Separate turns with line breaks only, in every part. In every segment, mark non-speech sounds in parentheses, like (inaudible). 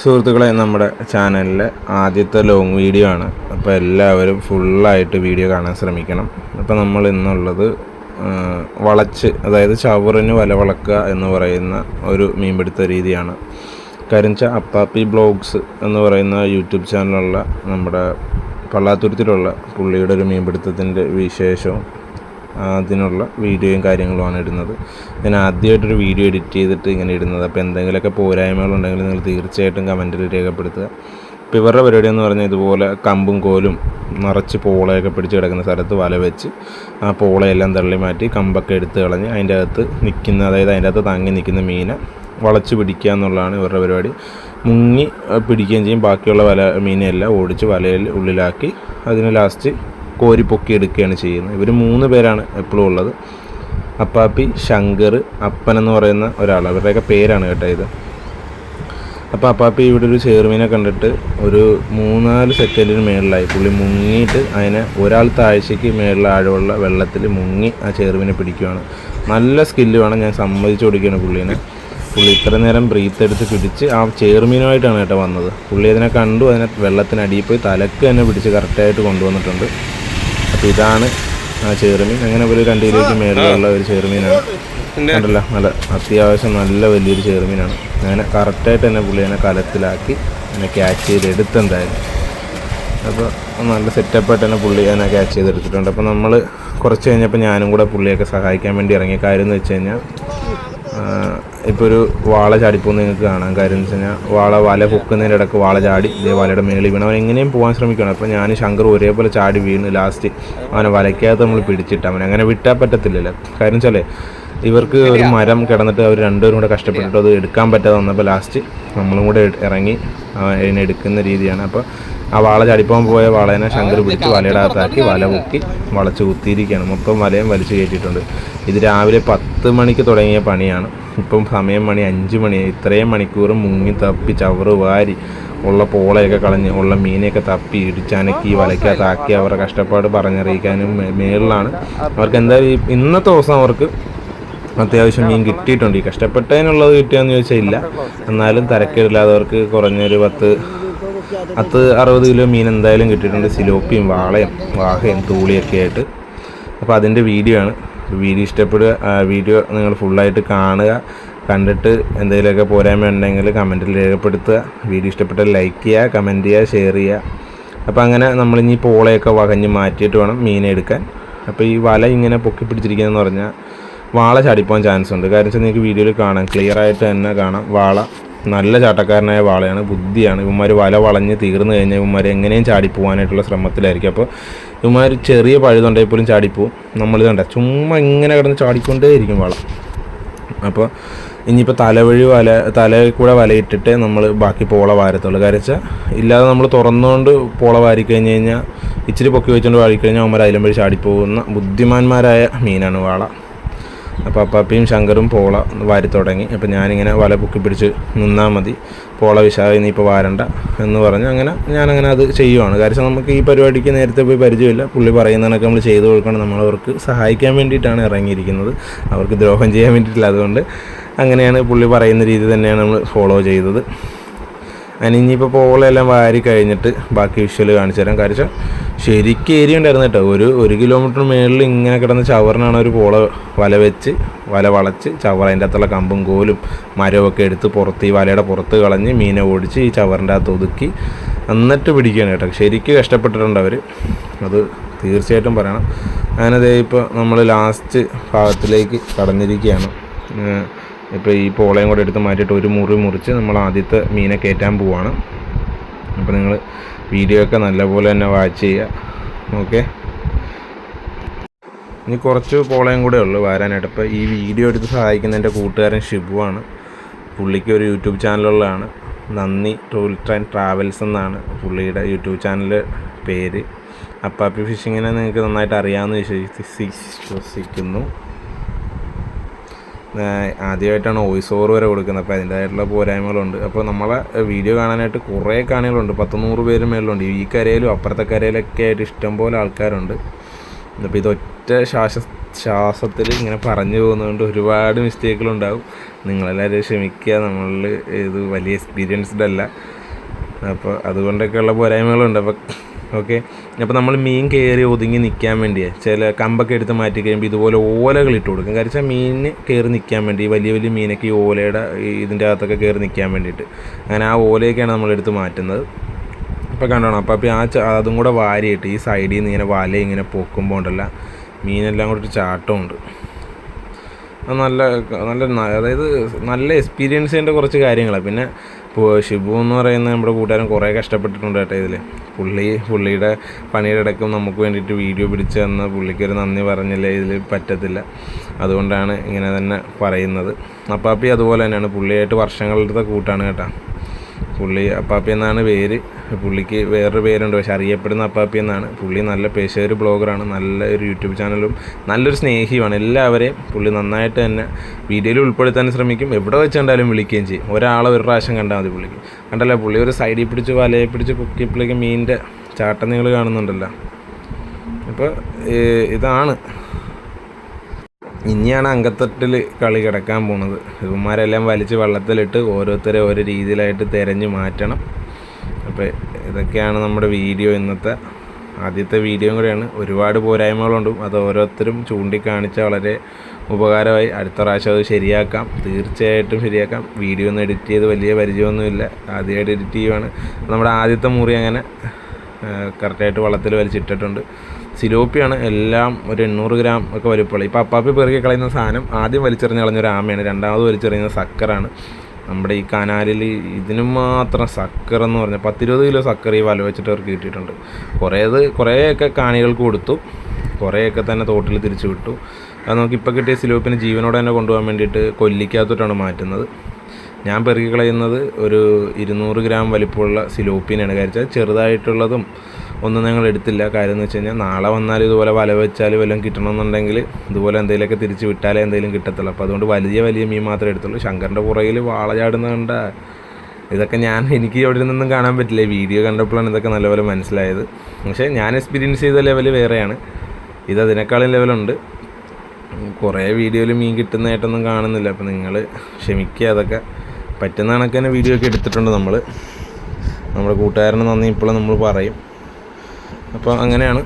സുഹൃത്തുക്കളെ നമ്മുടെ ചാനലിലെ ആദ്യത്തെ ലോങ് വീഡിയോ ആണ്. അപ്പോൾ എല്ലാവരും ഫുള്ളായിട്ട് വീഡിയോ കാണാൻ ശ്രമിക്കണം. അപ്പോൾ നമ്മൾ ഇന്നുള്ളത് വളച്ച് അതായത് ചവറിന് വല വളക്കുക എന്ന് പറയുന്ന ഒരു മീൻപിടുത്ത രീതിയാണ്. കരിഞ്ച അപ്പാപ്പി ബ്ലോഗ്സ് എന്ന് പറയുന്ന യൂട്യൂബ് ചാനലുള്ള നമ്മുടെ പള്ളാത്തുരുത്തിലുള്ള പുള്ളിയുടെ ഒരു മീൻപിടുത്തത്തിന്റെ വിശേഷവും അതിനുള്ള വീഡിയോയും കാര്യങ്ങളുമാണ് ഇടുന്നത്. ഞാൻ ആദ്യമായിട്ടൊരു വീഡിയോ എഡിറ്റ് ചെയ്തിട്ട് ഇങ്ങനെ ഇടുന്നത്. അപ്പോൾ എന്തെങ്കിലുമൊക്കെ പോരായ്മകളുണ്ടെങ്കിൽ നിങ്ങൾ തീർച്ചയായിട്ടും കമന്റിൽ രേഖപ്പെടുത്തുക. ഇപ്പോൾ ഇവരുടെ പരിപാടി എന്ന് പറഞ്ഞാൽ ഇതുപോലെ കമ്പും കോലും നിറച്ച് പോളയൊക്കെ പിടിച്ച് കിടക്കുന്ന സ്ഥലത്ത് വല വെച്ച് ആ പോളയെല്ലാം തള്ളി മാറ്റി കമ്പൊക്കെ എടുത്ത് കളഞ്ഞ് അതിന്റെ അകത്ത് നിൽക്കുന്ന അതായത് അതിന്റെ അകത്ത് തങ്ങി നിൽക്കുന്ന മീനെ വളച്ച് പിടിക്കുക എന്നുള്ളതാണ് ഇവരുടെ പരിപാടി. മുങ്ങി പിടിക്കുകയും ചെയ്യും. ബാക്കിയുള്ള വല മീനെല്ലാം ഓടിച്ച് വലയിൽ ഉള്ളിലാക്കി അതിന് ലാസ്റ്റ് കോരി പൊക്കി എടുക്കുകയാണ് ചെയ്യുന്നത്. ഇവർ മൂന്ന് പേരാണ് എപ്പോഴും ഉള്ളത്. അപ്പാപ്പി ശങ്കർ അപ്പൻ എന്ന് പറയുന്ന ഒരാൾ. അവരുടെയൊക്കെ പേരാണ് കേട്ടോ ഇത്. അപ്പോൾ അപ്പാപ്പി ഇവിടെ ഒരു ചെയർമീനെ കണ്ടിട്ട് ഒരു മൂന്നാൽ സെക്കൻഡിന് മേളിലായി. പുള്ളി മുങ്ങിയിട്ട് അതിനെ ഒരാൾ താഴ്ചയ്ക്ക് മേളിൽ ആഴമുള്ള വെള്ളത്തിൽ മുങ്ങി ആ ചെയർമീനെ പിടിക്കുകയാണ് നല്ല സ്കില്ല് വേണം. ഞാൻ സമ്മതിച്ചു കൊടുക്കുകയാണ് പുള്ളീനെ. പുള്ളി ഇത്ര നേരം ബ്രീത്ത് എടുത്ത് പിടിച്ച് ആ ചെയർമീനുമായിട്ടാണ് കേട്ടോ വന്നത്. പുള്ളി അതിനെ കണ്ടു. അതിനെ വെള്ളത്തിനടിയിൽ പോയി തലക്ക് തന്നെ പിടിച്ച് കറക്റ്റായിട്ട് കൊണ്ടുവന്നിട്ടുണ്ട്. അപ്പോൾ ഇതാണ് ആ ചേറുമീൻ. അങ്ങനെ ഒരു രണ്ട് കിലോയ്ക്ക് മേളിലുള്ള ഒരു ചേറുമീനാണ്. കണ്ടല്ലോ? നല്ല അത്യാവശ്യം നല്ല വലിയൊരു ചേറുമീനാണ്. അങ്ങനെ കറക്റ്റായിട്ട് തന്നെ പുള്ളി അതിനെ കലത്തിലാക്കി എന്നെ ക്യാച്ച് ചെയ്ത് എടുത്തെന്തായാലും അപ്പോൾ നല്ല സെറ്റപ്പായിട്ട് തന്നെ പുള്ളി അതിനെ ക്യാച്ച് ചെയ്തെടുത്തിട്ടുണ്ട്. അപ്പോൾ നമ്മൾ കുറച്ച് കഴിഞ്ഞപ്പോൾ ഞാനും കൂടെ പുള്ളിയൊക്കെ സഹായിക്കാൻ വേണ്ടി ഇറങ്ങിയ കാര്യം എന്ന് വെച്ച് കഴിഞ്ഞാൽ ഇപ്പോൾ ഒരു വാള ചാടിപ്പോന്ന് നിങ്ങൾക്ക് കാണാം. കാര്യം എന്ന് വെച്ച് കഴിഞ്ഞാൽ വാള വല പൊക്കുന്നതിന്റെ ഇടയ്ക്ക് വാള ചാടി ഇതേ വലയുടെ മേളിൽ വീണ്. അവൻ എങ്ങനെയും പോകാൻ ശ്രമിക്കണം അപ്പോൾ ഞാൻ ശങ്കർ ഒരേപോലെ ചാടി വീണ് ലാസ്റ്റ് അവനെ വലയ്ക്കകത്ത് നമ്മൾ പിടിച്ചിട്ട് അവനെ അങ്ങനെ വിട്ടാൽ പറ്റത്തില്ലല്ലോ. കാര്യം വെച്ചാലേ ഇവർക്ക് ഒരു മരം കിടന്നിട്ട് അവർ രണ്ടുപേരും കൂടെ കഷ്ടപ്പെട്ടിട്ട് അത് എടുക്കാൻ പറ്റാതെ വന്നപ്പോൾ ലാസ്റ്റ് നമ്മളും കൂടെ ഇറങ്ങി അതിനെടുക്കുന്ന രീതിയാണ്. അപ്പോൾ ആ വാള ചാടിപ്പോകാൻ പോയ വളേനെ ശങ്കർ പിടിച്ച് വലയുടെ അകത്താക്കി വല പൊക്കി വളച്ച് കുത്തിയിരിക്കുകയാണ്. മൊത്തം വലയും വലിച്ചു കയറ്റിയിട്ടുണ്ട്. ഇത് രാവിലെ പത്ത് മണിക്ക് തുടങ്ങിയ പണിയാണ്. ഇപ്പം സമയം മണി അഞ്ച് മണി. ഇത്രയും മണിക്കൂർ മുങ്ങി തപ്പി ചവറ് വാരി ഉള്ള പോളയൊക്കെ കളഞ്ഞ് ഉള്ള മീനെയൊക്കെ തപ്പി ഇടിച്ചനക്കി വലയ്ക്കകത്താക്കി അവരുടെ കഷ്ടപ്പാട് പറഞ്ഞറിയിക്കാനും മേളിലാണ്. അവർക്ക് എന്തായാലും ഇന്നത്തെ ദിവസം അവർക്ക് അത്യാവശ്യം മീൻ കിട്ടിയിട്ടുണ്ട്. ഈ കഷ്ടപ്പെട്ടതിനുള്ളത് കിട്ടിയെന്ന് ചോദിച്ചാൽ ഇല്ല. എന്നാലും തരക്കേടില്ലാതെ അവർക്ക് കുറഞ്ഞൊരു പത്ത് പത്ത് അറുപത് കിലോ മീൻ എന്തായാലും കിട്ടിയിട്ടുണ്ട്. സിലോപ്പിയും വാളയും വാഹയും തൂളിയൊക്കെ ആയിട്ട്. അപ്പോൾ അതിന്റെ വീഡിയോ ആണ്. വീഡിയോ ഇഷ്ടപ്പെടുക. വീഡിയോ നിങ്ങൾ ഫുള്ളായിട്ട് കാണുക. കണ്ടിട്ട് എന്തെങ്കിലുമൊക്കെ പോരായ്മ ഉണ്ടെങ്കിൽ കമന്റിൽ രേഖപ്പെടുത്തുക. വീഡിയോ ഇഷ്ടപ്പെട്ടാൽ ലൈക്ക് ചെയ്യുക കമന്റ് ചെയ്യുക ഷെയർ ചെയ്യുക. അപ്പോൾ അങ്ങനെ നമ്മളിനി പോളയൊക്കെ വകഞ്ഞ് മാറ്റിയിട്ട് വേണം മീനെ എടുക്കാൻ. അപ്പോൾ ഈ വല ഇങ്ങനെ പൊക്കി പിടിച്ചിരിക്കുന്നതെന്ന് പറഞ്ഞാൽ വാള ചാടിപ്പോകാൻ ചാൻസ് ഉണ്ട്. കാരണം വെച്ചാൽ നിങ്ങൾക്ക് വീഡിയോയിൽ കാണാം. ക്ലിയർ ആയിട്ട് തന്നെ കാണാം. വാള നല്ല ചാട്ടക്കാരനായ വാളയാണ് ബുദ്ധിയാണ്. ഇവന്മാർ വല വളഞ്ഞ് തീർന്നു കഴിഞ്ഞാൽ ഇവന്മാർ എങ്ങനെയും ചാടിപ്പോവാനായിട്ടുള്ള ശ്രമത്തിലായിരിക്കും. അപ്പോൾ ഇവന്മാർ ചെറിയ പഴുതുണ്ടെങ്കിൽ പോലും ചാടിപ്പോവും. നമ്മൾ കണ്ട ചുമ്മാ ഇങ്ങനെ കിടന്ന് ചാടിക്കൊണ്ടേയിരിക്കും വള. അപ്പോൾ ഇനിയിപ്പോൾ തലവഴി വല തലയിൽ കൂടെ വലയിട്ടിട്ട് നമ്മൾ ബാക്കി പോള വാരത്തുള്ളൂ. കാര്യം വെച്ചാൽ ഇല്ലാതെ നമ്മൾ തുറന്നുകൊണ്ട് പോള വാരി കഴിഞ്ഞ് കഴിഞ്ഞാൽ ഇച്ചിരി പൊക്കി വെച്ചുകൊണ്ട് വാരിക്കഴിഞ്ഞാൽ അവന്മാർ അതിലും വഴി ചാടിപ്പോകുന്ന ബുദ്ധിമാന്മാരായ മീനാണ് വാള. അപ്പോൾ അപ്പാപ്പയും ശങ്കറും പോള വാരി തുടങ്ങി. അപ്പോൾ ഞാനിങ്ങനെ വല പൊക്കി പിടിച്ച് നിന്നാൽ മതി. പോള വിശാഖ നീ ഇപ്പോൾ വാരണ്ട എന്ന് പറഞ്ഞ് അങ്ങനെ ഞാനങ്ങനെ അത് ചെയ്യുവാണ്. കാര്യം നമുക്ക് ഈ പരിപാടിക്ക് നേരത്തെ പോയി പരിചയമില്ല. പുള്ളി പറയുന്നതിനൊക്കെ നമ്മൾ ചെയ്തു കൊടുക്കണം. നമ്മളവർക്ക് സഹായിക്കാൻ വേണ്ടിയിട്ടാണ് ഇറങ്ങിയിരിക്കുന്നത്. അവർക്ക് ദ്രോഹം ചെയ്യാൻ വേണ്ടിയിട്ടില്ല. അതുകൊണ്ട് അങ്ങനെയാണ് പുള്ളി പറയുന്ന രീതി തന്നെയാണ് നമ്മൾ ഫോളോ ചെയ്തത്. അതിന് പോളെല്ലാം വാരി കഴിഞ്ഞിട്ട് ബാക്കി വിഷ്വൽ കാണിച്ചു തരാം. കാര്യം ശരിക്കും ഏരിയ ഉണ്ടായിരുന്നു കേട്ടോ. ഒരു ഒരു കിലോമീറ്റർ മേളിൽ ഇങ്ങനെ കിടന്ന് ചവറിനാണ് ഒരു പോള വല വെച്ച് വല വളച്ച് ചവർ അതിന്റെ അകത്തുള്ള കമ്പും കോലും മരമൊക്കെ എടുത്ത് പുറത്ത് ഈ വലയുടെ പുറത്ത് കളഞ്ഞ് മീനെ ഓടിച്ച് ഈ ചവറിന്റെ അകത്ത് ഒതുക്കി എന്നിട്ട് പിടിക്കുകയാണ് കേട്ടോ. ശരിക്കും കഷ്ടപ്പെട്ടിട്ടുണ്ട് അവർ അത് തീർച്ചയായിട്ടും പറയണം. അങ്ങനെ ഇപ്പോൾ നമ്മൾ ലാസ്റ്റ് ഭാഗത്തിലേക്ക് കടന്നിരിക്കുകയാണ്. ഇപ്പോൾ ഈ പോളയും കൂടെ എടുത്ത് മാറ്റിയിട്ട് ഒരു മുറി മുറിച്ച് നമ്മൾ ആദ്യത്തെ മീനെ കയറ്റാൻ പോവാണ്. അപ്പോൾ നിങ്ങൾ വീഡിയോ ഒക്കെ നല്ലപോലെ തന്നെ വാച്ച് ചെയ്യുക ഓക്കെ? ഇനി കുറച്ച് പോളയും കൂടെ ഉള്ളൂ വരാനായിട്ട്. ഇപ്പോൾ ഈ വീഡിയോ എടുത്ത് സഹായിക്കുന്ന എന്റെ കൂട്ടുകാരൻ ഷിബുവാണ്. പുള്ളിക്ക് ഒരു യൂട്യൂബ് ചാനലുള്ളതാണ്. നന്ദി ടൂറിസ്റ്റ് ആൻഡ് ട്രാവൽസ് എന്നാണ് പുള്ളിയുടെ യൂട്യൂബ് ചാനൽ പേര്. അപ്പാപ്പി ഫിഷിങ്ങിനെ നിങ്ങൾക്ക് നന്നായിട്ട് അറിയാമെന്ന് വിശ്വസി വിശ്വസിക്കുന്നു. ആദ്യമായിട്ടാണ് വോയിസ് ഓവർ വരെ കൊടുക്കുന്നത്. അപ്പോൾ അതിന്റേതായിട്ടുള്ള പോരായ്മകളുണ്ട്. അപ്പോൾ നമ്മളെ വീഡിയോ കാണാനായിട്ട് കുറേ കാണികളുണ്ട്. പത്ത് നൂറ് പേര് മേലുണ്ട് ഈ കരയിലും അപ്പുറത്തെ കരയിലൊക്കെ ആയിട്ട് ഇഷ്ടംപോലെ ആൾക്കാരുണ്ട്. അപ്പോൾ ഇതൊറ്റ ശ്വാസ ശ്വാസത്തിൽ ഇങ്ങനെ പറഞ്ഞു പോകുന്നതുകൊണ്ട് ഒരുപാട് മിസ്റ്റേക്കുകളുണ്ടാവും നിങ്ങളെല്ലാവരും ക്ഷമിക്കുക. നമ്മളിൽ ഇത് വലിയ എക്സ്പീരിയൻസ്ഡ് അല്ല. അപ്പോൾ അതുകൊണ്ടൊക്കെയുള്ള പോരായ്മകളുണ്ട്. അപ്പോൾ ഓക്കെ? അപ്പോൾ നമ്മൾ മീൻ കയറി ഒതുങ്ങി നിൽക്കാൻ വേണ്ടിയേ ചില കമ്പൊക്കെ എടുത്ത് മാറ്റി കഴിയുമ്പോൾ ഇതുപോലെ ഓലകൾ ഇട്ട് കൊടുക്കും. കാരണം വെച്ചാൽ മീനിന് കയറി നിൽക്കാൻ വേണ്ടി വലിയ വലിയ മീനൊക്കെ ഈ ഓലയുടെ ഇതിന്റെ അകത്തൊക്കെ കയറി നിൽക്കാൻ വേണ്ടിയിട്ട്. അങ്ങനെ ആ ഓലയൊക്കെയാണ് നമ്മളെടുത്ത് മാറ്റുന്നത്. ഇപ്പോൾ കണ്ടോണം അപ്പോൾ അപ്പോൾ ആ അതും കൂടെ വാരിയിട്ട് ഈ സൈഡിൽ നിന്ന് ഇങ്ങനെ വല ഇങ്ങനെ പൊക്കുമ്പോൾ ഉണ്ടല്ല മീനെല്ലാം കൂടെ ഒരു ചാട്ടമുണ്ട് നല്ല നല്ല അതായത് നല്ല എക്സ്പീരിയൻസ് ചെയ്യേണ്ട കുറച്ച് കാര്യങ്ങളാണ് പിന്നെ ഇപ്പോൾ ഷിബു എന്ന് പറയുന്ന നമ്മുടെ കൂട്ടുകാരൻ കുറേ കഷ്ടപ്പെട്ടിട്ടുണ്ട് കേട്ടോ ഇതിൽ പുള്ളി പുള്ളിയുടെ പണിയുടെ ഇടയ്ക്കും നമുക്ക് വേണ്ടിയിട്ട് വീഡിയോ പിടിച്ച് തന്ന പുള്ളിക്കൊരു നന്ദി പറഞ്ഞില്ലേ ഇതിൽ പറ്റത്തില്ല. അതുകൊണ്ടാണ് ഇങ്ങനെ തന്നെ പറയുന്നത്. അപ്പാപ്പി അതുപോലെ തന്നെയാണ്. പുള്ളിയായിട്ട് വർഷങ്ങളുടെ കൂട്ടാണ് കേട്ടോ. പുള്ളി അപ്പാപ്പി എന്നാണ് പേര്. പുള്ളിക്ക് വേറൊരു പേരുണ്ട് പക്ഷെ അറിയപ്പെടുന്ന അപ്പാപ്പി എന്നാണ്. പുള്ളി നല്ല പേശേര് ബ്ലോഗറാണ് നല്ല ഒരു യൂട്യൂബ് ചാനലും നല്ലൊരു സ്നേഹിയുമാണ്. എല്ലാവരെയും പുള്ളി നന്നായിട്ട് തന്നെ വീഡിയോയിൽ ഉൾപ്പെടുത്താൻ ശ്രമിക്കും. എവിടെ വെച്ച് കണ്ടാലും വിളിക്കുകയും ചെയ്യും. ഒരാളെ ഒരു പ്രാവശ്യം കണ്ടാൽ മതി പുള്ളിക്ക്. കണ്ടല്ല പുള്ളി ഒരു സൈഡിൽ പിടിച്ച് വലയെ പിടിച്ച് പൊക്കിയപ്പോഴേക്ക് മീനിന്റെ ചാട്ടം നിങ്ങൾ കാണുന്നുണ്ടല്ലോ. അപ്പോൾ ഇതാണ് ഇനിയാണ് അങ്കത്തട്ടിൽ കളി കിടക്കാൻ പോണത്. ഇവന്മാരെല്ലാം വലിച്ച് വെള്ളത്തിലിട്ട് ഓരോരുത്തരെ ഓരോ രീതിയിലായിട്ട് തിരഞ്ഞ് മാറ്റണം. അപ്പോൾ ഇതൊക്കെയാണ് നമ്മുടെ വീഡിയോ ഇന്നത്തെ. ആദ്യത്തെ വീഡിയോ കൂടെയാണ്. ഒരുപാട് പോരായ്മകളുണ്ട്. അത് ഓരോരുത്തരും ചൂണ്ടിക്കാണിച്ച വളരെ ഉപകാരമായി. അടുത്ത പ്രാവശ്യം അത് ശരിയാക്കാം. തീർച്ചയായിട്ടും ശരിയാക്കാം. വീഡിയോ ഒന്നും എഡിറ്റ് ചെയ്ത് വലിയ പരിചയമൊന്നുമില്ല. ആദ്യമായിട്ട് എഡിറ്റ് ചെയ്യുവാണ്. നമ്മുടെ ആദ്യത്തെ മുറി അങ്ങനെ കറക്റ്റായിട്ട് വള്ളത്തിൽ വലിച്ചിട്ടിട്ടുണ്ട്. സിലോപ്പിയാണ് എല്ലാം ഒരു എണ്ണൂറ് ഗ്രാം ഒക്കെ വലിപ്പമുള്ള ഇപ്പോൾ അപ്പാപ്പി പെറുക്കി കളയുന്ന സാധനം ആദ്യം വലിച്ചെറിഞ്ഞ് കളഞ്ഞ ഒരു ആമയാണ്. രണ്ടാമത് വലിച്ചെറിയുന്ന സക്കറാണ്. നമ്മുടെ ഈ കനാലിൽ ഇതിന് മാത്രം സക്കർ എന്ന് പറഞ്ഞാൽ പത്തിരുപത് കിലോ സക്കർ ഈ വല വെച്ചിട്ട് അവർക്ക് കിട്ടിയിട്ടുണ്ട്. കുറേത് കുറേയൊക്കെ കാണികൾക്ക് കൊടുത്തു. കുറേയൊക്കെ തന്നെ തോട്ടിൽ തിരിച്ചു വിട്ടു. അത് നമുക്കിപ്പോൾ കിട്ടിയ സിലോപ്പിന് ജീവനോടെ തന്നെ കൊണ്ടുപോകാൻ വേണ്ടിയിട്ട് കൊല്ലിക്കകത്തോട്ടാണ് മാറ്റുന്നത്. ഞാൻ പെറുക്കി കളയുന്നത് ഒരു ഇരുന്നൂറ് ഗ്രാം വലിപ്പമുള്ള സിലോപ്പിനെയാണ്. കാര്യം ചെറുതായിട്ടുള്ളതും ഒന്നും ഞങ്ങൾ എടുത്തില്ല. കാര്യം എന്ന് വെച്ച് കഴിഞ്ഞാൽ നാളെ വന്നാൽ ഇതുപോലെ വല വെച്ചാൽ വല്ലതും കിട്ടണമെന്നുണ്ടെങ്കിൽ ഇതുപോലെ എന്തെങ്കിലുമൊക്കെ തിരിച്ച് വിട്ടാലേ എന്തെങ്കിലും കിട്ടത്തുള്ളൂ. അപ്പോൾ അതുകൊണ്ട് വലിയ വലിയ മീൻ മാത്രമേ എടുത്തുള്ളൂ. ശങ്കറിന്റെ പുറകിൽ വാള കണ്ട ഇതൊക്കെ ഞാൻ (laughs) എനിക്ക് എവിടെ നിന്നും കാണാൻ പറ്റില്ല. വീഡിയോ കണ്ടപ്പോഴാണ് ഇതൊക്കെ നല്ലപോലെ മനസ്സിലായത്. പക്ഷേ ഞാൻ എക്സ്പീരിയൻസ് ചെയ്ത ലെവൽ വേറെയാണ്. ഇത് അതിനേക്കാളും ലെവലുണ്ട് കുറേ വീഡിയോയിൽ മീൻ കിട്ടുന്നതായിട്ടൊന്നും കാണുന്നില്ല. അപ്പോൾ നിങ്ങൾ ക്ഷമിക്കുക അതൊക്കെ പറ്റുന്ന കണക്ക് തന്നെ വീഡിയോ ഒക്കെ എടുത്തിട്ടുണ്ട് നമ്മൾ നമ്മുടെ കൂട്ടുകാരന് നന്ദി ഇപ്പോഴും നമ്മൾ പറയും. അപ്പോൾ അങ്ങനെയാണ്.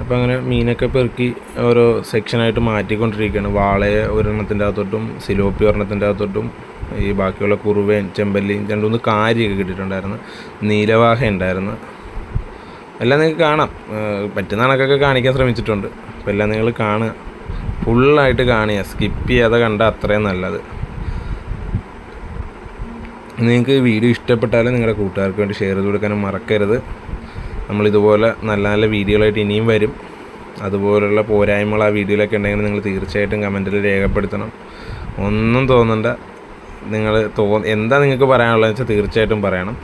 അപ്പം അപ്പോൾ അങ്ങനെ മീനൊക്കെ പെറുക്കി ഓരോ സെക്ഷനായിട്ട് മാറ്റിക്കൊണ്ടിരിക്കുകയാണ്. വാളയെ ഒരെണ്ണത്തിന്റെ അകത്തോട്ടും സിലോപ്പി ഒരെണ്ണത്തിന്റെ അകത്തോട്ടും ഈ ബാക്കിയുള്ള കുറുവയും ചെമ്പല്ലിയും രണ്ടുമൂന്ന് കാരിയൊക്കെ കിട്ടിയിട്ടുണ്ടായിരുന്നു. നീലവാഹ ഉണ്ടായിരുന്നു. എല്ലാം നിങ്ങൾക്ക് കാണാം. പറ്റുന്ന കണക്കൊക്കെ കാണിക്കാൻ ശ്രമിച്ചിട്ടുണ്ട്. അപ്പോൾ എല്ലാം നിങ്ങൾ കാണുക. ഫുള്ളായിട്ട് കാണുക. സ്കിപ്പ് ചെയ്യാതെ കണ്ട അത്രയും നല്ലത്. നിങ്ങൾക്ക് വീഡിയോ ഇഷ്ടപ്പെട്ടാലും നിങ്ങളുടെ കൂട്ടുകാർക്ക് വേണ്ടി ഷെയർ ചെയ്ത് കൊടുക്കാനും മറക്കരുത്. നമ്മളിതുപോലെ നല്ല നല്ല വീഡിയോകളായിട്ട് ഇനിയും വരും. അതുപോലുള്ള പോരായ്മകൾ ആ വീഡിയോയിലൊക്കെ ഉണ്ടെങ്കിൽ നിങ്ങൾ തീർച്ചയായിട്ടും കമന്റിൽ രേഖപ്പെടുത്തണം. ഒന്നും തോന്നണ്ട. നിങ്ങൾ തോ എന്താ നിങ്ങൾക്ക് പറയാനുള്ളതെന്ന് വെച്ചാൽ തീർച്ചയായിട്ടും പറയണം.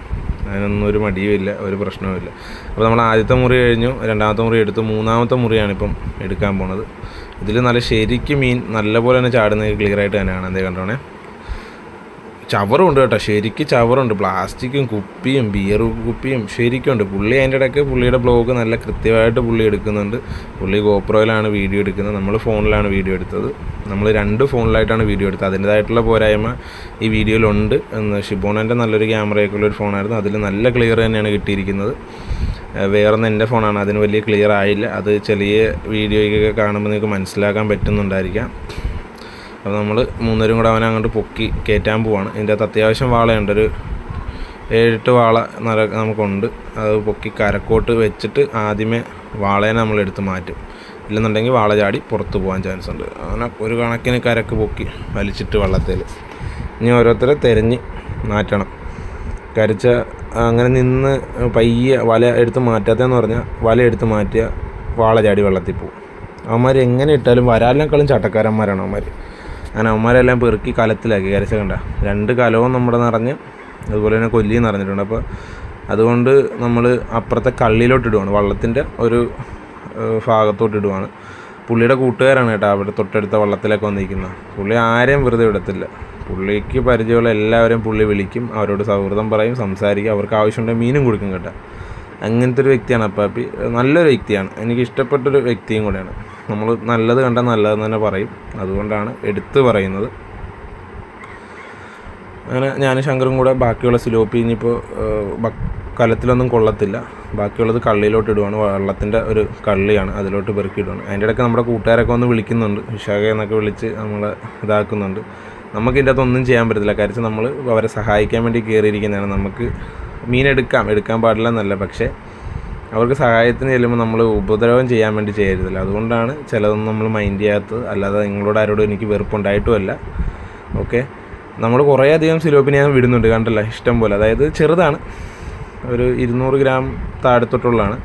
അതിനൊന്നും ഒരു മടിയുമില്ല ഒരു പ്രശ്നവുമില്ല അപ്പോൾ നമ്മൾ ആദ്യത്തെ മുറി കഴിഞ്ഞു രണ്ടാമത്തെ മുറി എടുത്തു മൂന്നാമത്തെ മുറിയാണ് ഇപ്പം എടുക്കാൻ പോണത്. ഇതിൽ നല്ല ശരിക്കും മീൻ നല്ലപോലെ തന്നെ ചാടുന്നത് ക്ലിയർ ആയിട്ട് തന്നെയാണ് എന്തേ കണ്ടോണേ? ചവറുണ്ട് കേട്ടോ. ശരിക്കും ചവറുണ്ട്. പ്ലാസ്റ്റിക്കും കുപ്പിയും ബിയർ കുപ്പിയും ശരിക്കും ഉണ്ട് പുള്ളി അതിന്റെ ഇടയ്ക്ക് പുള്ളിയുടെ ബ്ലോഗ് നല്ല കൃത്യമായിട്ട് പുള്ളി എടുക്കുന്നുണ്ട്. പുള്ളി ഗോപ്രോയിലാണ് വീഡിയോ എടുക്കുന്നത്. നമ്മൾ ഫോണിലാണ് വീഡിയോ എടുത്തത്. നമ്മൾ രണ്ട് ഫോണിലായിട്ടാണ് വീഡിയോ എടുത്തത്. അതിന്റേതായിട്ടുള്ള പോരായ്മ ഈ വീഡിയോയിലുണ്ട്. ഷിബോണന്റെ നല്ലൊരു ക്യാമറയൊക്കെ ഉള്ള ഒരു ഫോണായിരുന്നു. അതിൽ നല്ല ക്ലിയർ തന്നെയാണ് കിട്ടിയിരിക്കുന്നത്. വേറൊന്ന് എന്റെ ഫോണാണ്. അതിന് വലിയ ക്ലിയർ ആയില്ല. അത് ചെറിയ വീഡിയോയ്ക്കൊക്കെ കാണുമ്പോൾ നിങ്ങൾക്ക് മനസ്സിലാക്കാൻ പറ്റുന്നുണ്ടായിരിക്കാം. അപ്പോൾ നമ്മൾ മൂന്നരും കൂടെ അവനെ അങ്ങോട്ട് പൊക്കി കയറ്റാൻ പോവാണ്. ഇതിന്റെ അകത്ത് അത്യാവശ്യം വാളയുണ്ട്. ഒരു ഏഴെട്ട് വാള നര നമുക്കുണ്ട്. അത് പൊക്കി കരക്കോട്ട് വെച്ചിട്ട് ആദ്യമേ വാളേനെ നമ്മൾ എടുത്ത് മാറ്റും. ഇല്ലെന്നുണ്ടെങ്കിൽ വാള ചാടി പുറത്ത് പോകാൻ ചാൻസ് ഉണ്ട്. അങ്ങനെ ഒരു കണക്കിന് കരക്ക് പൊക്കി വലിച്ചിട്ട് വള്ളത്തിൽ. ഇനി ഓരോരുത്തരെ തിരഞ്ഞ് മാറ്റണം. കരിച്ച അങ്ങനെ നിന്ന് പയ്യെ വല എടുത്ത് മാറ്റാത്തതെന്ന് പറഞ്ഞാൽ വല എടുത്ത് മാറ്റിയ വാള ചാടി വെള്ളത്തിൽ പോകും. അവന്മാർ എങ്ങനെ ഇട്ടാലും വരാലിനേക്കാളും ചട്ടക്കാരന്മാരാണ് അവന്മാർ അങ്ങനെ അവന്മാരെല്ലാം പെറുക്കി കലത്തിലാക്കി. കരച്ച കണ്ട. രണ്ട് കലവും നമ്മുടെ നിറഞ്ഞ് അതുപോലെ തന്നെ കൊല്ലിയും നിറഞ്ഞിട്ടുണ്ട്. അപ്പോൾ അതുകൊണ്ട് നമ്മൾ അപ്പുറത്തെ കള്ളിയിലോട്ട് ഇടുവാണ്. വള്ളത്തിന്റെ ഒരു ഭാഗത്തോട്ട് ഇടുവാണ്. പുള്ളിയുടെ കൂട്ടുകാരാണ് കേട്ടോ അവിടെ തൊട്ടടുത്ത വള്ളത്തിലൊക്കെ വന്നിരിക്കുന്നത്. പുള്ളി ആരെയും വെറുതെ വിടത്തില്ല. പുള്ളിക്ക് പരിചയമുള്ള എല്ലാവരെയും പുള്ളി വിളിക്കും. അവരോട് സൗഹൃദം പറയും സംസാരിക്കും. അവർക്ക് ആവശ്യമുണ്ടെങ്കിൽ മീനും കൊടുക്കും കേട്ടോ. അങ്ങനത്തെ ഒരു വ്യക്തിയാണ് അപ്പാപ്പി. നല്ലൊരു വ്യക്തിയാണ്. എനിക്ക് ഇഷ്ടപ്പെട്ടൊരു വ്യക്തിയും കൂടെയാണ്. നമ്മൾ നല്ലത് കണ്ടാൽ നല്ലതെന്ന് തന്നെ പറയും. അതുകൊണ്ടാണ് എടുത്തു പറയുന്നത്. അങ്ങനെ ഞാൻ ശങ്കറും കൂടെ ബാക്കിയുള്ള സിലോപ്പി ഇനിയിപ്പോൾ കലത്തിലൊന്നും കൊള്ളത്തില്ല. ബാക്കിയുള്ളത് കള്ളിയിലോട്ട് ഇടുവാണ്. വെള്ളത്തിന്റെ ഒരു കള്ളിയാണ് അതിലോട്ട് പെറുക്കി ഇടുവാണ് അതിന്റെ ഇടയ്ക്ക് നമ്മുടെ കൂട്ടുകാരൊക്കെ ഒന്ന് വിളിക്കുന്നുണ്ട്. വിശാഖ എന്നൊക്കെ വിളിച്ച് നമ്മളെ ഇതാക്കുന്നുണ്ട്. നമുക്ക് അകത്തൊന്നും ചെയ്യാൻ പറ്റത്തില്ല. കാര്യം നമ്മൾ അവരെ സഹായിക്കാൻ വേണ്ടി കയറിയിരിക്കുന്നതാണ്. നമുക്ക് മീൻ എടുക്കാം. എടുക്കാൻ പാടില്ല എന്നല്ല. പക്ഷേ അവർക്ക് സഹായത്തിന് ചെല്ലുമ്പോൾ നമ്മൾ ഉപദ്രവം ചെയ്യാൻ വേണ്ടി ചെയ്യരുതല്ലോ. അതുകൊണ്ടാണ് ചിലതൊന്നും നമ്മൾ മൈൻഡ് ചെയ്യാത്തത്. അല്ലാതെ നിങ്ങളോട് ആരോടും എനിക്ക് വെറുപ്പുണ്ടായിട്ടുമല്ല. ഓക്കെ നമ്മൾ കുറേയധികം സിലോപ്പിനെ ഞാൻ വിടുന്നുണ്ട്. കണ്ടല്ലോ? ഇഷ്ടം പോലെ. അതായത് ചെറുതാണ്. ഒരു ഇരുന്നൂറ് ഗ്രാം താഴത്തോട്ടുള്ളതാണ്.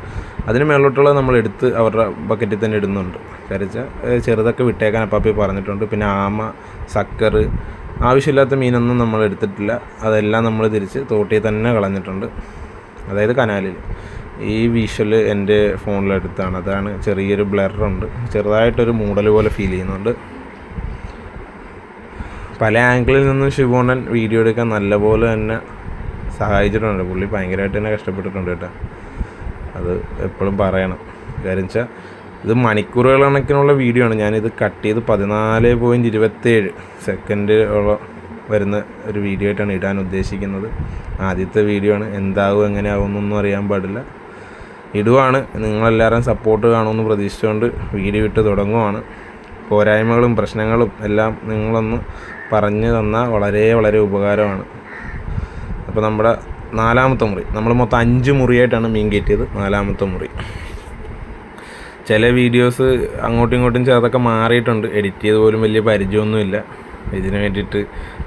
അതിന് മേളിലോട്ടുള്ളത് നമ്മൾ എടുത്ത് അവരുടെ ബക്കറ്റിൽ തന്നെ ഇടുന്നുണ്ട്. കരച്ചാൽ ചെറുതൊക്കെ വിട്ടേക്കാൻ അപ്പാപ്പി പറഞ്ഞിട്ടുണ്ട്. പിന്നെ ആമ സക്കർ ആവശ്യമില്ലാത്ത മീനൊന്നും നമ്മൾ എടുത്തിട്ടില്ല. അതെല്ലാം നമ്മൾ തിരിച്ച് തോട്ടിൽ തന്നെ കളഞ്ഞിട്ടുണ്ട്. അതായത് കനാലിൽ ഈ വിഷ്വൽ എന്റെ ഫോണിലെടുത്താണ് അതാണ് ചെറിയൊരു ബ്ലറുണ്ട് ചെറുതായിട്ടൊരു മൂടൽ പോലെ ഫീൽ ചെയ്യുന്നുണ്ട്. പല ആംഗിളിൽ നിന്നും ശിവോണൻ വീഡിയോ എടുക്കാൻ നല്ലപോലെ തന്നെ സഹായിച്ചിട്ടുണ്ട്. പുള്ളി ഭയങ്കരമായിട്ട് തന്നെ കഷ്ടപ്പെട്ടിട്ടുണ്ട് കേട്ടോ. അത് എപ്പോഴും പറയണം. കാര്യം വെച്ചാൽ ഇത് മണിക്കൂറുകൾ കണക്കിനുള്ള വീഡിയോ ആണ്. ഞാനിത് കട്ട് ചെയ്ത് പതിനാല് പോയിന്റ് ഇരുപത്തേഴ് സെക്കൻഡ് വരുന്ന ഒരു വീഡിയോ ആയിട്ടാണ് ഇടാൻ ഉദ്ദേശിക്കുന്നത്. ആദ്യത്തെ വീഡിയോ ആണ്. എന്താകും എങ്ങനെയാകും എന്നൊന്നും അറിയാൻ പാടില്ല. ഇടുവാണ്. നിങ്ങളെല്ലാവരും സപ്പോർട്ട് കാണുമെന്ന് പ്രതീക്ഷിച്ചുകൊണ്ട് വീഡിയോ ഇട്ട് തുടങ്ങുവാണ്. പോരായ്മകളും പ്രശ്നങ്ങളും എല്ലാം നിങ്ങളൊന്ന് പറഞ്ഞു തന്നാൽ വളരെ വളരെ ഉപകാരമാണ്. അപ്പോൾ നമ്മുടെ നാലാമത്തെ മുറി. നമ്മൾ മൊത്തം അഞ്ച് മുറിയായിട്ടാണ് മീൻ കയറ്റിയത്. നാലാമത്തെ മുറി. ചില വീഡിയോസ് അങ്ങോട്ടും ഇങ്ങോട്ടും ചേർത്തൊക്കെ മാറിയിട്ടുണ്ട്. എഡിറ്റ് ചെയ്ത് പോലും വലിയ പരിചയമൊന്നുമില്ല. ഇതിന് വേണ്ടിയിട്ട്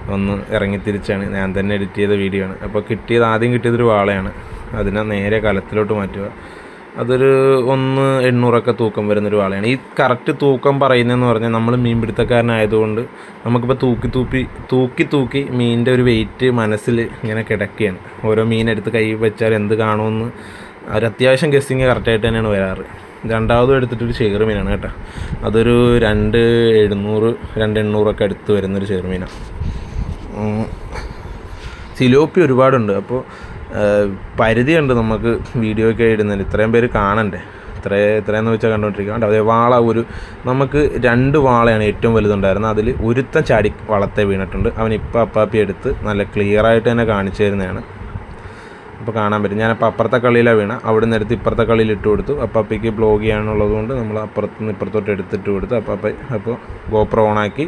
ഒന്ന് ഇറങ്ങിത്തിരിച്ചാണ്. ഞാൻ തന്നെ എഡിറ്റ് ചെയ്ത വീഡിയോ ആണ്. അപ്പോൾ കിട്ടിയത് ആദ്യം കിട്ടിയതൊരു വാളയാണ്. അതിനെ നേരെ കലത്തിലോട്ട് മാറ്റുക. അതൊരു ഒന്ന് എണ്ണൂറൊക്കെ തൂക്കം വരുന്നൊരു വാളയാണ്. ഈ കറക്റ്റ് തൂക്കം പറയുന്നതെന്ന് പറഞ്ഞാൽ നമ്മൾ മീൻ പിടുത്തക്കാരനായതുകൊണ്ട് നമുക്കിപ്പോൾ തൂക്കി തൂപ്പി തൂക്കി തൂക്കി മീനിന്റെ ഒരു വെയിറ്റ് മനസ്സിൽ ഇങ്ങനെ കിടക്കുകയാണ്. ഓരോ മീനെടുത്ത് കൈ വെച്ചാൽ എന്ത് കാണുമെന്ന് ഒരു അത്യാവശ്യം ഗസ്സിങ് കറക്റ്റായിട്ട് തന്നെയാണ് വരാറ്. രണ്ടാമതും എടുത്തിട്ടൊരു ചേറ് മീനാണ് കേട്ടോ. അതൊരു രണ്ട് എഴുന്നൂറ് രണ്ട് എണ്ണൂറൊക്കെ അടുത്ത് വരുന്നൊരു ചേറ് മീനാണ്. സിലോപ്പി ഒരുപാടുണ്ട്. അപ്പോൾ പരിധിയുണ്ട് നമുക്ക് വീഡിയോ ഒക്കെ ഇടുന്നതിന്. ഇത്രയും പേര് കാണണ്ടേ? ഇത്ര ഇത്രയെന്ന് വെച്ചാൽ കണ്ടുകൊണ്ടിരിക്കുക അതേ വാള ഒരു നമുക്ക് രണ്ട് വാളയാണ് ഏറ്റവും വലുതുണ്ടായിരുന്നത്. അതിൽ ഒരുത്തൻ ചാടി വളത്തെ വീണിട്ടുണ്ട്. അവൻ ഇപ്പം അപ്പാപ്പി എടുത്ത് നല്ല ക്ലിയറായിട്ട് തന്നെ കാണിച്ചു തരുന്നതാണ്. അപ്പോൾ കാണാൻ പറ്റും. ഞാനപ്പോൾ അപ്പുറത്തെ കളിയിലാണ് വീണ. അവിടെ നിന്ന് ഇപ്പുറത്തെ കളിയിൽ ഇട്ട് കൊടുത്തു. അപ്പാപ്പയ്ക്ക് ബ്ലോഗ് ചെയ്യാനുള്ളത് കൊണ്ട് നമ്മൾ അപ്പുറത്ത് നിന്ന് ഇപ്പുറത്തോട്ട് എടുത്തിട്ട് കൊടുത്തു. അപ്പാപ്പ അപ്പോൾ ഗോപ്രോ ഓണാക്കി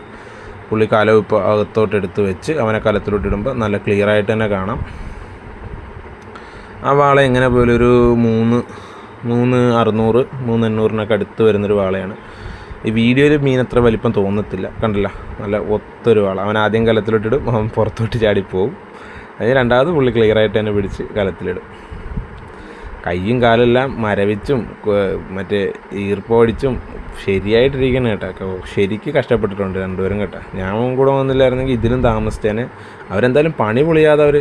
പുള്ളി കലം ഇപ്പോൾ അകത്തോട്ട് എടുത്ത് വെച്ച് അവനെ കലത്തിലോട്ട് ഇടുമ്പോൾ നല്ല ക്ലിയറായിട്ട് തന്നെ കാണാം. ആ വാള എങ്ങനെ പോലെ ഒരു മൂന്ന് മൂന്ന് അറുന്നൂറ് മൂന്ന് എണ്ണൂറിനൊക്കെ അടുത്ത് വരുന്നൊരു വാളയാണ്. ഈ വീഡിയോയിൽ മീൻ അത്ര വലിപ്പം തോന്നത്തില്ല. കണ്ടില്ല? നല്ല ഒത്തൊരു വാള. അവൻ ആദ്യം കലത്തിലോട്ടിടും അവൻ പുറത്തോട്ട് ചാടിപ്പോവും. അതിന് രണ്ടാമത് പുള്ളി ക്ലിയർ ആയിട്ട് തന്നെ പിടിച്ച് കലത്തിലിടും. കൈയും കാലെല്ലാം മരവിച്ചും മറ്റേ ഈർപ്പടിച്ചും ശരിയായിട്ടിരിക്കണം കേട്ടോ. ശരിക്ക് കഷ്ടപ്പെട്ടിട്ടുണ്ട് രണ്ടുപേരും കേട്ടോ. ഞാൻ കൂടെ വന്നില്ലായിരുന്നെങ്കിൽ ഇതിലും താമസിച്ചേനെ. അവരെന്തായാലും പണി പൊളിയാതെ അവർ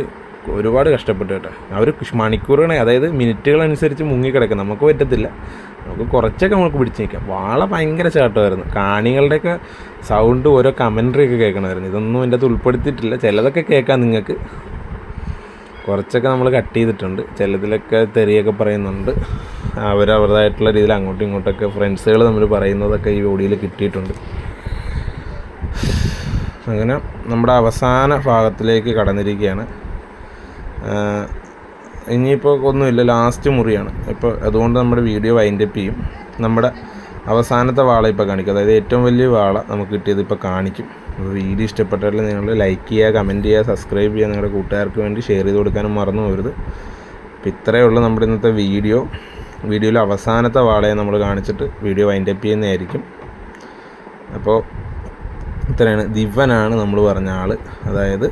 ഒരുപാട് കഷ്ടപ്പെട്ടു കേട്ടോ. അവർ മണിക്കൂറുകളെ അതായത് മിനിറ്റുകളനുസരിച്ച് മുങ്ങിക്കിടക്കും. നമുക്ക് പറ്റത്തില്ല. നമുക്ക് കുറച്ചൊക്കെ നമുക്ക് പിടിച്ച് നിൽക്കാം. വാള ഭയങ്കര ചാട്ടമായിരുന്നു. കാണികളുടെയൊക്കെ സൗണ്ട് ഓരോ കമന്ററി ഒക്കെ കേൾക്കണമായിരുന്നു. ഇതൊന്നും എന്റെ അത് ഉൾപ്പെടുത്തിയിട്ടില്ല. ചിലതൊക്കെ കേൾക്കാം നിങ്ങൾക്ക്. കുറച്ചൊക്കെ നമ്മൾ കട്ട് ചെയ്തിട്ടുണ്ട്. ചിലതിലൊക്കെ തെറിയൊക്കെ പറയുന്നുണ്ട്. അവരവരുടേതായിട്ടുള്ള രീതിയിൽ അങ്ങോട്ടും ഇങ്ങോട്ടൊക്കെ ഫ്രണ്ട്സുകൾ തമ്മിൽ പറയുന്നതൊക്കെ ഈ ഓഡിയോയിൽ കിട്ടിയിട്ടുണ്ട്. അങ്ങനെ നമ്മുടെ അവസാന ഭാഗത്തിലേക്ക് കടന്നിരിക്കുകയാണ്. ഇനിയിപ്പോൾ ഒന്നുമില്ല ലാസ്റ്റ് മുറിയാണ്. ഇപ്പോൾ അതുകൊണ്ട് നമ്മുടെ വീഡിയോ വൈൻഡപ്പ് ചെയ്യും. നമ്മുടെ അവസാനത്തെ വാള ഇപ്പോൾ കാണിക്കും. അതായത് ഏറ്റവും വലിയ വാള നമുക്ക് കിട്ടിയത് ഇപ്പോൾ കാണിക്കും. അപ്പോൾ വീഡിയോ ഇഷ്ടപ്പെട്ടാൽ നിങ്ങൾ ലൈക്ക് ചെയ്യുക കമന്റ് ചെയ്യുക സബ്സ്ക്രൈബ് ചെയ്യുക നിങ്ങളുടെ കൂട്ടുകാർക്ക് വേണ്ടി ഷെയർ ചെയ്ത് കൊടുക്കാനും മറന്നു പോകരുത്. അപ്പോൾ ഇത്രയേ ഉള്ളൂ നമ്മുടെ ഇന്നത്തെ വീഡിയോ വീഡിയോയിലെ അവസാനത്തെ വാളയെ നമ്മൾ കാണിച്ചിട്ട് വീഡിയോ വൈൻഡപ്പ് ചെയ്യുന്നതായിരിക്കും. അപ്പോൾ ഇത്രയാണ്. ദിവനാണ് നമ്മൾ പറഞ്ഞ ആൾ അതായത്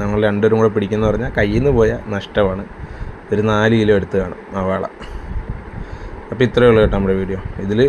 ഞങ്ങൾ രണ്ടുപേരും കൂടെ പിടിക്കുന്ന പറഞ്ഞാൽ കയ്യിൽ നിന്ന് പോയാൽ നഷ്ടമാണ്. ഒരു നാല് കിലോ എടുത്ത് കാണും. ആ വാള. അപ്പോൾ ഇത്രയേ ഉള്ളൂ കേട്ടോ നമ്മുടെ വീഡിയോ. ഇതിൽ